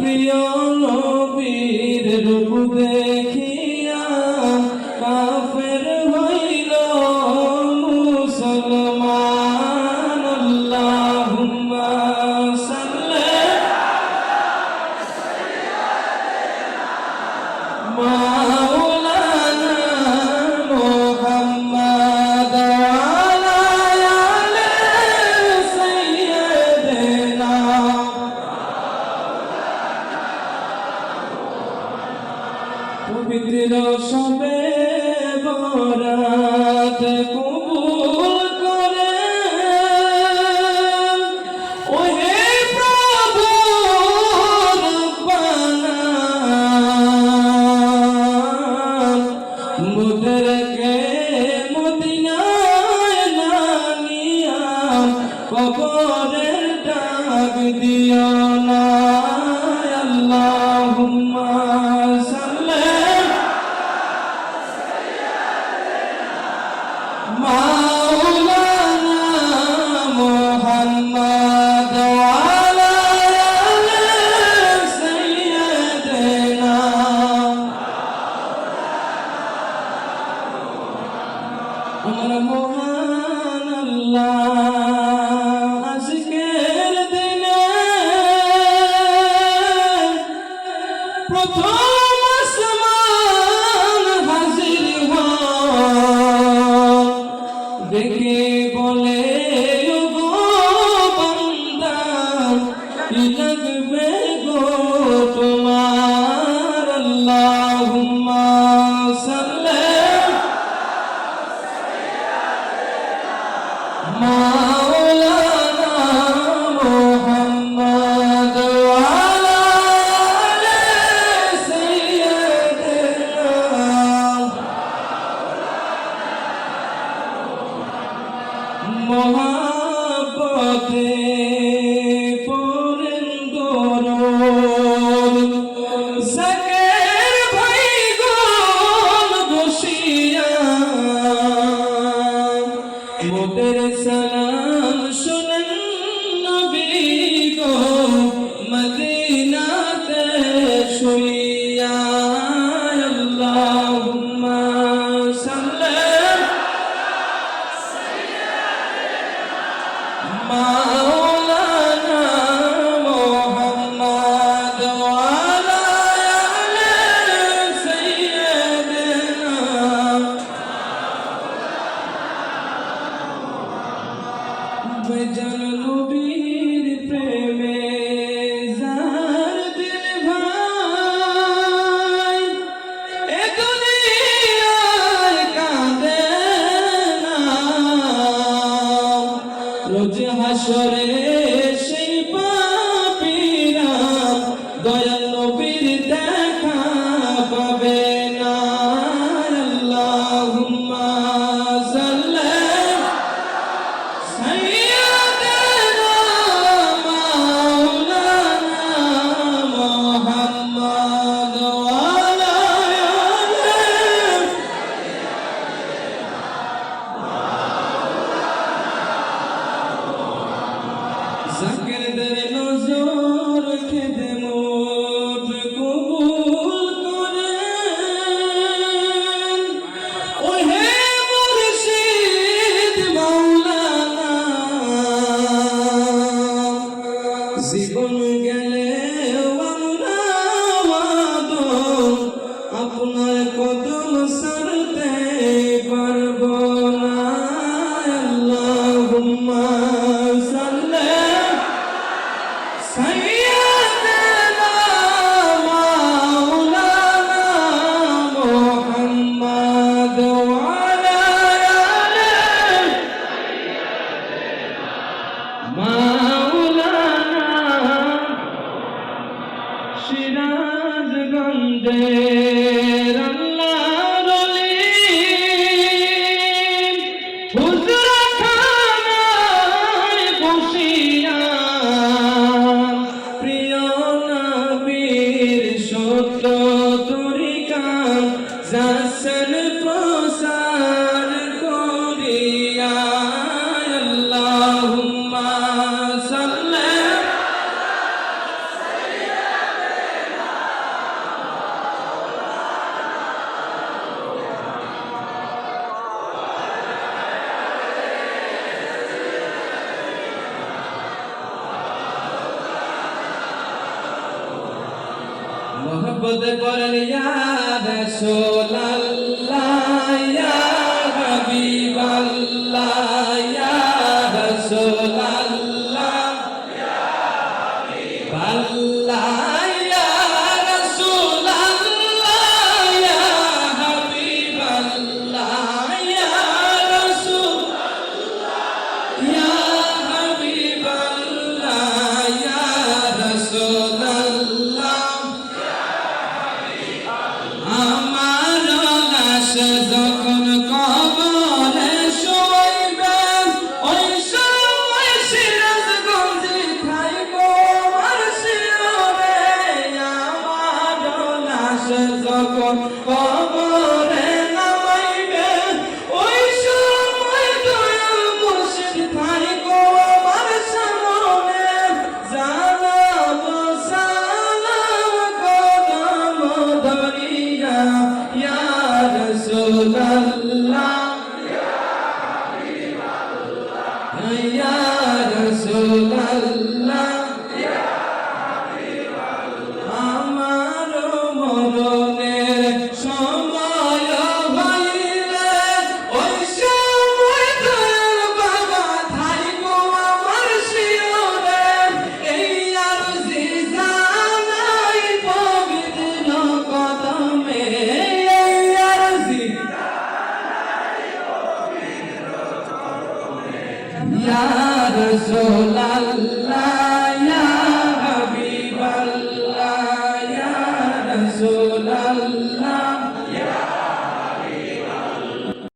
priyam এলো সবে বরাত কবুল করে। ওহে প্রভু রূপানা মুদরকে মদিনায় না নিয়া কবরের ডাক দিয়া। আমার মহান আল্লাহ আজকের দিনে প্রথম আসমান হাজির দেখে Shuri Sasana. মোহব্বত করেন ইয়া রাসূলাল্লাহ। রাসূলুল্লাহ আমার মরণের সময় হইলে ওই সময় বাবা থাইকো আমার শিরে এই আরজি জানাই পবিত্র কদমে এই আরজি ইয়া রাসূলুল্লাহ ইয়া হাবিবাল্লাহ